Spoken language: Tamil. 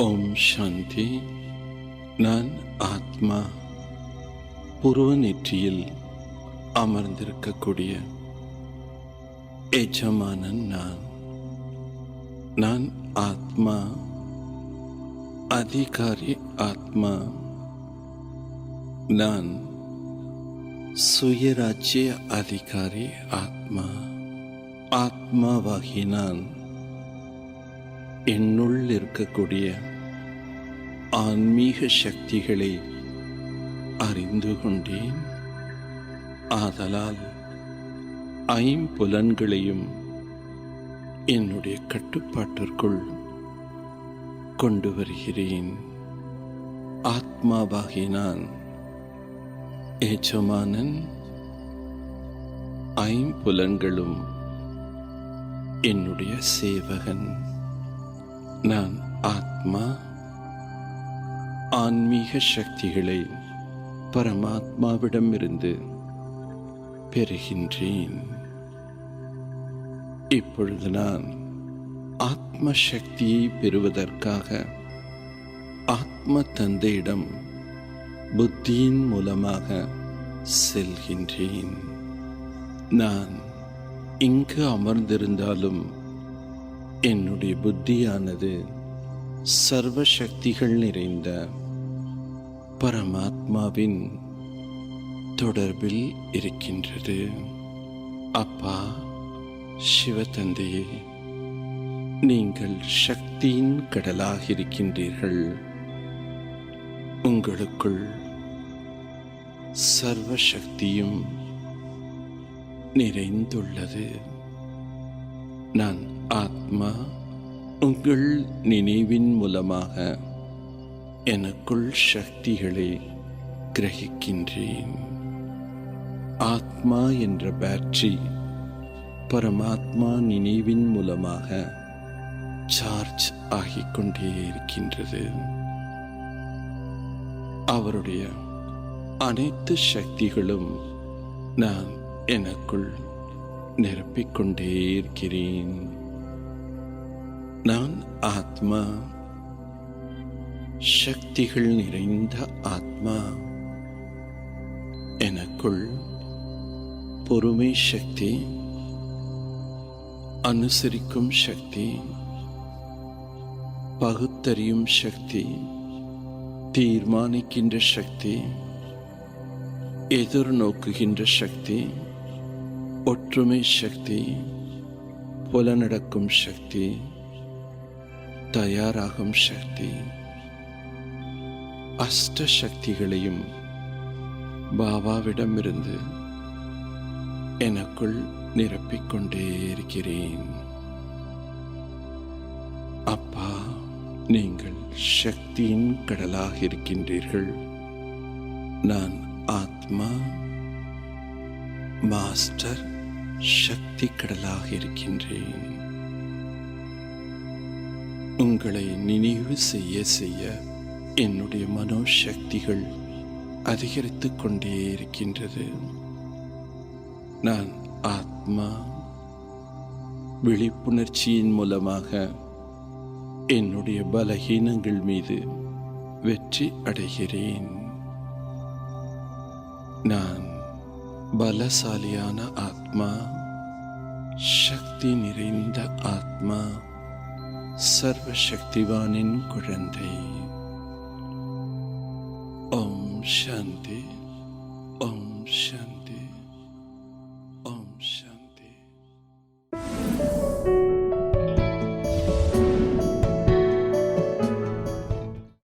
ஓம் சாந்தி. நான் ஆத்மா. புருவ நெற்றியில் அமர்ந்திருக்கக்கூடிய எஜமானன் நான். நான் ஆத்மா. அதிகாரி ஆத்மா. நான் சுயராஜ்ய அதிகாரி ஆத்மா. ஆத்மாவாகி நான் என்னுள் இருக்கக்கூடிய ஆன்மீக சக்திகளை அறிந்து கொண்டேன். ஆதலால் ஐம்புலன்களையும் என்னுடைய கட்டுப்பாட்டிற்குள் கொண்டு வருகிறேன். ஆத்மாவாகி நான் ஏச்சமானன் ஐம்புலன்களும் என்னுடைய சேவகன். நான் ஆத்மா ஆன்மீக சக்திகளை பரமாத்மாவிடமிருந்து பெறுகின்றேன். இப்பொழுது நான் ஆத்ம சக்தியை பெறுவதற்காக ஆத்ம தந்தையிடம் புத்தியின் மூலமாக செல்கின்றேன். நான் இங்கு அமர்ந்திருந்தாலும் என்னுடைய புத்தியானது சர்வ சக்திகள் நிறைந்த பரமாத்மாவின் தொடர்பில் இருக்கின்றது. அப்பா சிவதந்தையே நீங்கள் சக்தியின் கடலாக இருக்கின்றீர்கள். உங்களுக்குள் சர்வ சக்தியும் நிறைந்துள்ளது. நான் ஆத்மா உங்கள் நினைவின் மூலமாக எனக்குள் சக்திகளை கிரகிக்கின்றேன். ஆத்மா என்ற பேட்டரி பரமாத்மா நினைவின் மூலமாக சார்ஜ் ஆகிக்கொண்டே இருக்கின்றது. அவருடைய அனைத்து சக்திகளும் நான் எனக்குள் நிரப்பிக்கொண்டே இருக்கிறேன். நான் ஆத்மா. சக்திகள் நிறைந்த ஆத்மா. எனக்குள் பொறுமை சக்தி அனுசரிக்கும் சக்தி பகுத்தறியும் சக்தி தீர்மானிக்கின்ற சக்தி எதிர்நோக்குகின்ற சக்தி ஒற்றுமை சக்தி புலநடக்கும் சக்தி தயாராகும் சக்தி. அஷ்ட சக்திகளையும் பாபாவிடமிருந்து எனக்குள் நிரப்பிக்கொண்டே இருக்கிறேன். அப்பா நீங்கள் சக்தியின் கடலாக இருக்கின்றீர்கள். நான் ஆத்மா மாஸ்டர் சக்தி கடலாக இருக்கின்றேன். உங்களை நினைவு செய்ய செய்ய என்னுடைய மனோசக்திகள் அதிகரித்து கொண்டே இருக்கின்றது. நான் ஆத்மா. விழிப்புணர்ச்சியின் மூலமாக என்னுடைய பலகீனங்கள் மீது வெற்றி அடைகிறேன். நான் பலசாலியான ஆத்மா சக்தி நிறைந்த ஆத்மா. சர்வ சக்திவானின் குழந்தை. ஓம் சாந்தி ஓம் சாந்தி.